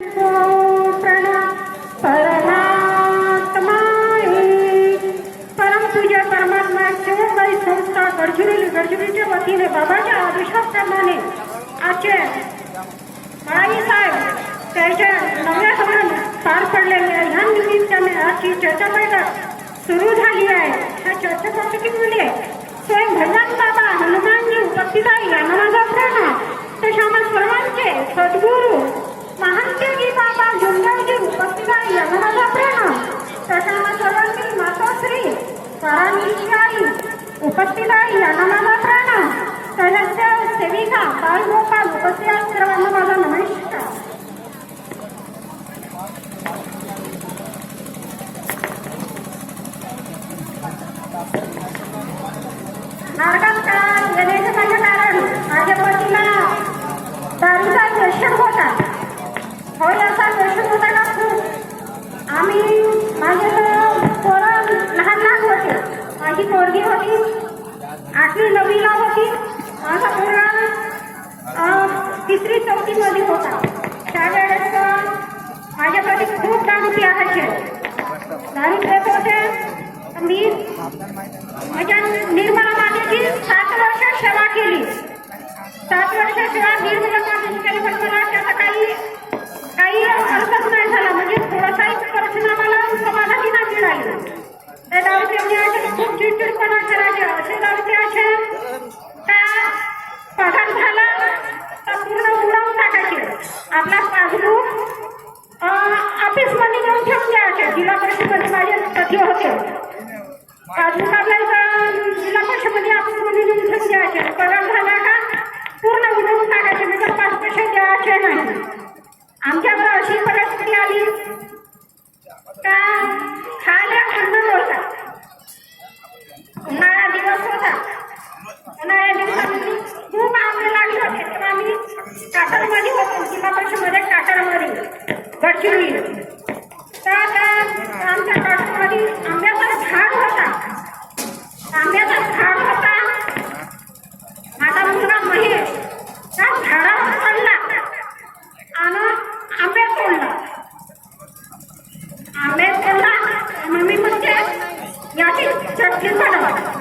परम पूज्य परमात्मा सेवाबाई संस्था गडचिरोली गडचिरोलीच्या वतीने बाबाच्या आदेशाप्रमाणे आजचे माळी साहेब त्याच्या नव्या सवरण पार पडलेले ह्या निमित्ताने आजची चर्चा बैठक सुरू झाली आहे ह्या चर्चा बैठकीमध्ये स्वयं भगवान बाबा हनुमानजी उपस्थित आहे यांना माझा प्रणाम तशा आम्हा सर्वांचे सद्गुरू महानतेजी बाबा जुंगाजी उपस्थित आहे यांना माझा प्रणाम तशा आम्हा सर्वांची माताश्री परामीची आई उपस्थित आहे यांना माझा प्रणाम तशाच सेविका बाळगोपाल उपस्थित आहेत सर्वांना माझा नमस्कार मार्गात का येण्याचं माझे कारण माझ्या पतीला माझी पोरगी होती. आठवी नववीला होती. माझा पूर्ण तिसरी तिसरी चौथीमध्ये होता. त्यावेळेस माझ्याकडे माझ्या खूप दारू प्यायचे दारू पित होते. मी माझ्या निर्मला मातेची सात वर्ष सेवा केली. सात वर्ष सेवा निर्मला ते दारू खूप चिडचिडपणा करायचे असे का पगार झाला तर पूर्ण उडवून टाकायचे आपला पासबुक ऑफिसमध्ये नेऊन ठेवून द्यायचे जिल्हा परिषदेमध्ये माझे पती होते पासबुक आपल्याला जिल्हा परिषदेमध्ये ऑफिसमध्ये नेऊन ठेवून मध्ये होतो जिल्हा परिषदेमध्ये काकडमध्ये गडचिरोली तर आमच्या काकडमध्ये आंब्याचा झाड होता. आंब्याचा झाड होता. माझा मुलगा महेश त्या झाडावर पडला. आणि आंबे तोडला. आंबे तोडला. मम्मी म्हणजे याची चटणी बनवा.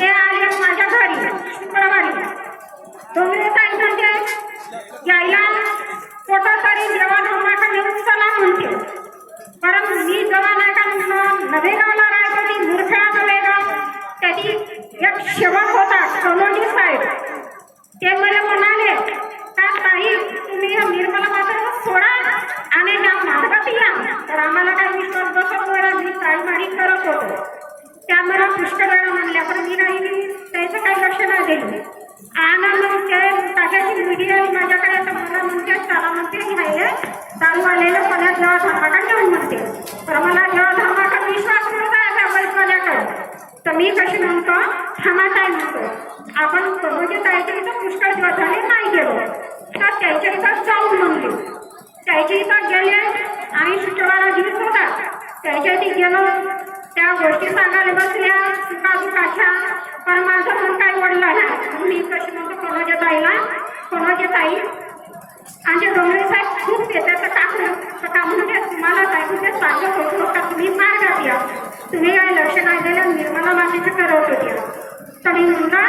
ते आले माझ्या घरी. शुक्रवारी तुम्ही काय म्हणजे यायला कुठं तरी देवा धर्माकडे चला म्हणते. परंतु मी जेव्हा नाही का न- नवेगावला राहत होती मुरखेडा नवेगाव त्याची एक शेवट होता कलोनी साहेब. ते मला चालू आलेलं पण्यात जेव्हा धर्माकडे घेऊन म्हणते तर मला जेव्हा धर्माकडे विश्वास नव्हता त्या बैठवाल्याकडे तर मी कशी म्हणतो थांबा ताई म्हणतो आपण प्रभूजी ताईच्या इथं पुष्कळ दिवस झाले नाही गेलो तर त्याच्या इथं जाऊन म्हणले. त्याच्या इथं गेले आणि शुक्रवारा दिवस होता. त्याच्या इथे गेलो. त्या गोष्टी सांगायला बसल्या चुका चुकाच्या पण माझं मन काही वडलं नाही. मी कशी म्हणतो कोणाच्या ताईला? कोणाच्या ताई? आणि डोंगरे साहेब खूप येतात टाकलं. तर का म्हणजे तुम्हाला काय म्हणजे सांगत होतो का तुम्ही मार्गात या तुम्ही काय लक्ष नाही दिलं निर्मला मातेचं करवत होत्या तर मी मुलगा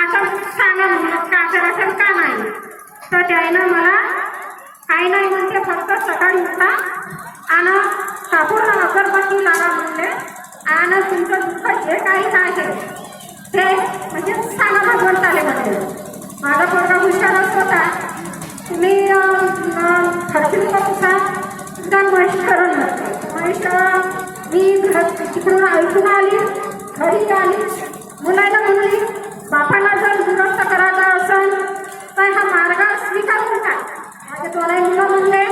आता सांगा म्हणलं का करायचं का नाही? तर त्यानं मला काही नाही म्हणते फक्त सकाळी उठा. आणि कापूर अगरबत्ती लावा म्हणले. आणि तुमचं दुःख जे काही आहे ते म्हणजे सांगा भगवंताले म्हणले. होता तिथं महेश्वरला महेश्वरला मी घर तिकडून ऐकून आली घरी आली. मुलाला म्हणली बापाला जर दुरुस्त करायचा असेल तर हा मार्ग स्वीकारून टाक. माझे दोनही मुलं म्हणले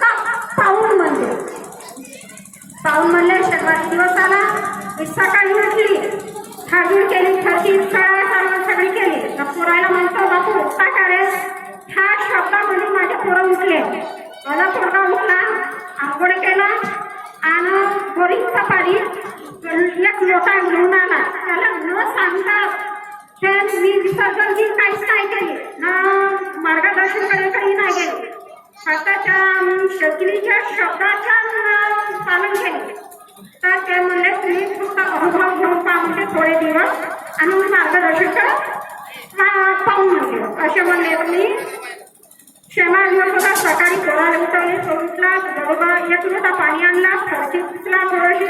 का? पाहून म्हणले. पाहून म्हणले शनिवार दिवस आला. मी सकाळी म्हटली खाजूर केली खर्ची सगळ्या सगळी केली. तर पुरायला म्हणतो बापू सकाळेस हा म्हणून माझे पोरं उठले. मला पोरगा उठला आंघोळ केला आणि बोरिंगचा पाणी एक लोटा घेऊन आला त्याला न सांगता ते मी विसर्जन मी काहीच नाही केली ना मार्गदर्शनकडे काही नाही गेले फक्त त्या शकिलीच्या शब्दाच्या अं, पालन केले तर ते म्हणले तुम्ही फक्त अनुभव घेऊन पहा थोडे दिवस आणि मग मार्गदर्शन करा पाहून म्हणजे असे म्हणले तुम्ही क्षमा दिवस होता सकाळी पोराला उतरले तो उठला बरोबर एक लोटा पाणी आणला फरशी पुसला थोडीशी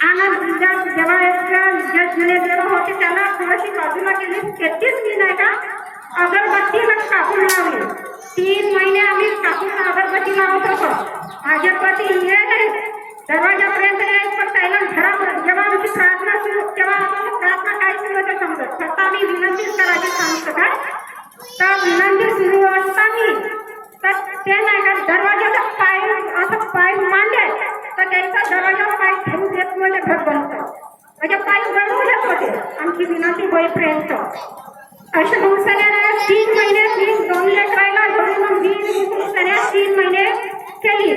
आणि ज्या जेव्हा एक जे जुने देव होते त्याला थोडीशी बाजूला केली. तेहतीस मी नाही का अगरबत्तीला कापून लावली. तीन महिने आम्ही कापून अगरबत्ती लावत होतो. माझे पती ये नाही दरवाजापर्यंत यायचं पण त्याला घरामध्ये जेव्हा आमची प्रार्थना सुरू तेव्हा आपण प्रार्थना काय सुरू होते समजत? फक्त आम्ही विनंती करायची सांगतो का तर नंदी सुरू असताना तर ते नाही का दरवाजाचा पाय असं पाय मांडले तर त्यांचा दरवाजा पाय ठेवू देत म्हणजे घर बनतो. म्हणजे पाय गळू देत होते. आमची विनंती होईपर्यंत. अशा दिवसाने तीन महिने तीन दोन लेकरायला धरून मग तीन दिवसाने तीन महिने केली.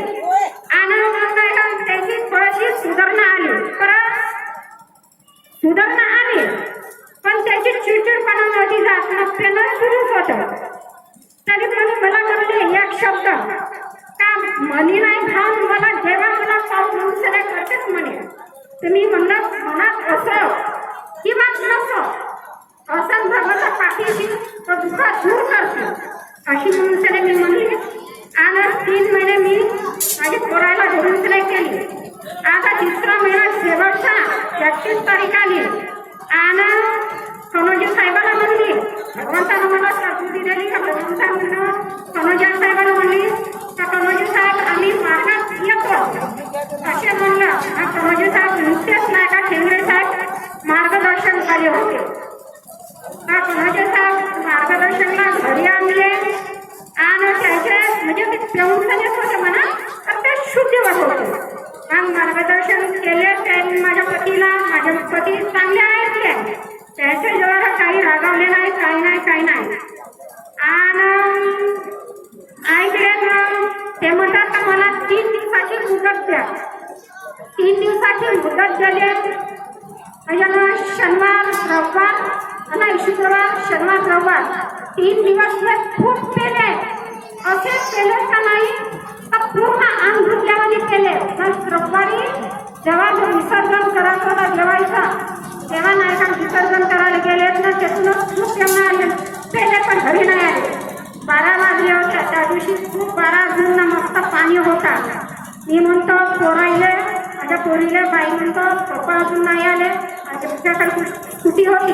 आणि मग त्याची थोडीशी सुधारणा आली. परत सुधारणा आली पण त्याची चिडचिडपणा नव्हती जात मग त्यानं सुरूच होतं तरी पण मला म्हणले एक शब्द. का मनी नाही भाव मला जेव्हा मला पाहून म्हणून सगळ्या करतेच म्हणे. तुम्ही म्हणलं मनात असं किंवा नसं असं भगवता पाठीशी तो दुःख दूर करतो अशी म्हणून सगळे मी म्हणली आणि तीन महिने मी माझी पोरायला धरून सगळे केली. आता तिसरा महिना शेवटचा एकतीस तारीख आली. आणि कनोजी साहेबाला भगवंतानं मला साधू दिलेली का भगवंता म्हणलं कनोजी साहेबाला म्हणली का कनोजी साहेब आम्ही मार्गात येतो असे म्हणलं हा कनोजी साहेब नुकतेच नाही का ठेंगळे साहेब मार्गदर्शन झाले होते का कनोजी साहेब मार्गदर्शनला घरी आणले आणि त्याचे म्हणजे ते प्रमुखानेच होते म्हणा तर ते शुद्धीवर होते मग मार्गदर्शन केले त्यांनी माझ्या पतीला माझ्या पती चांगले आहेत त्याचे त्याच्यानं शनिवार रविवार आणि शुक्रवार शनिवार रविवार तीन दिवस मी खूप केले असे केले का नाही तर पूर्ण अंग धुतल्यामध्ये केले पण रविवारी जेव्हा विसर्जन करायचं होता जेवायचा तेव्हा नाही का विसर्जन करायला गेले ना त्यातूनच खूप त्यांना आले पेले पण घरी नाही आले बारा वाजले होत्या त्या दिवशी खूप बारा जून मस्त पाणी होता। मी म्हणतो पोरायले माझ्या पोरीला बाई म्हणतो पप्पा अजून नाही आले. माझ्या तुझ्याकडे स्कूटी होती?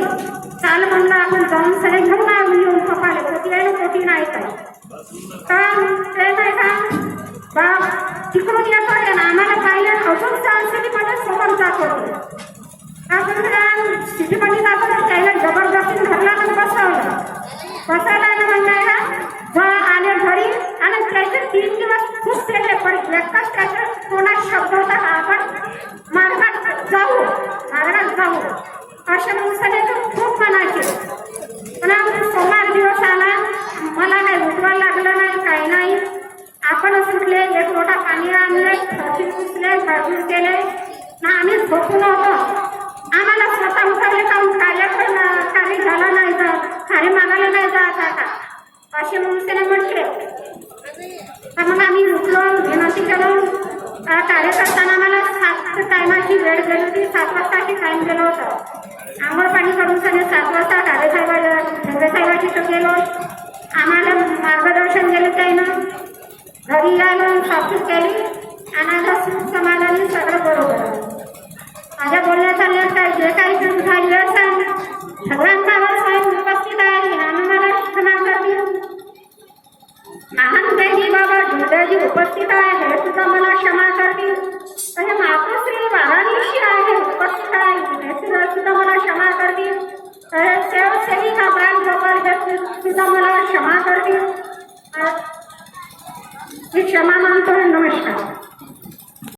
चाल म्हणलं आपण जाऊन सगळे घेऊन आलो येऊन पप्पाले. कोटी आहे कोटी नाही काय तर. का? बाप तिकडून येत होते ना. आम्हाला पाहिलं अजून सिटीमध्ये सोबत जात होते आपण सिटीमध्ये जात होते त्याला जबरदस्ती धरला आणि बसवलं बसायला आणि म्हणायला जेव्हा आले घरी आणि त्याचे तीन दिवस खूप केले पण एकच त्याच्या कोणाशी असे मग तर खूप मनाचे पण आमचा सोमवार दिवस आला मला काही उठवा लागलं नाही काही नाही. आपण सुटले एक लोटा पाणी आणले फरशी पुसले भरपूर केले ना आम्ही झोपून होतो. आम्हाला स्वतः उतरले काम कार्य पण कार्य झालं नाही तर खाली मागायला नाही जात आता. असे म्हणून म्हटले. तर मग आम्ही उठलो विनंती केलो. कार्य करताना आम्हाला सात टायमाची वेळ गेली होती सात वाजताची टाईम गेलो होतं. आंघोळ पाणी करून सगळे सात वाजता कार्यसाहेबा साहेबाची तर गेलो आम्हाला मार्गदर्शन केलं त्यानं. घरी आलो साफसूफ केली. आणि आता सुख समाधानी सगळं बरोबर. माझ्या बोलण्या लेख काय? जे काही चूक झाली असेल सगळ्यांचा साहेब उपस्थित आहे. आणि मला क्षमा करतील महानदेजी बाबा हृदयजी उपस्थित आहे. हे सुद्धा मला क्षमा करतील. आणि मातोश्री महानिशी आहे. उपस्थित आहे सुद्धा मला क्षमा करतील तर सेवसेविका गोपाल सुद्धा मला क्षमा करतील मी क्षमा मानतो नमस्कार।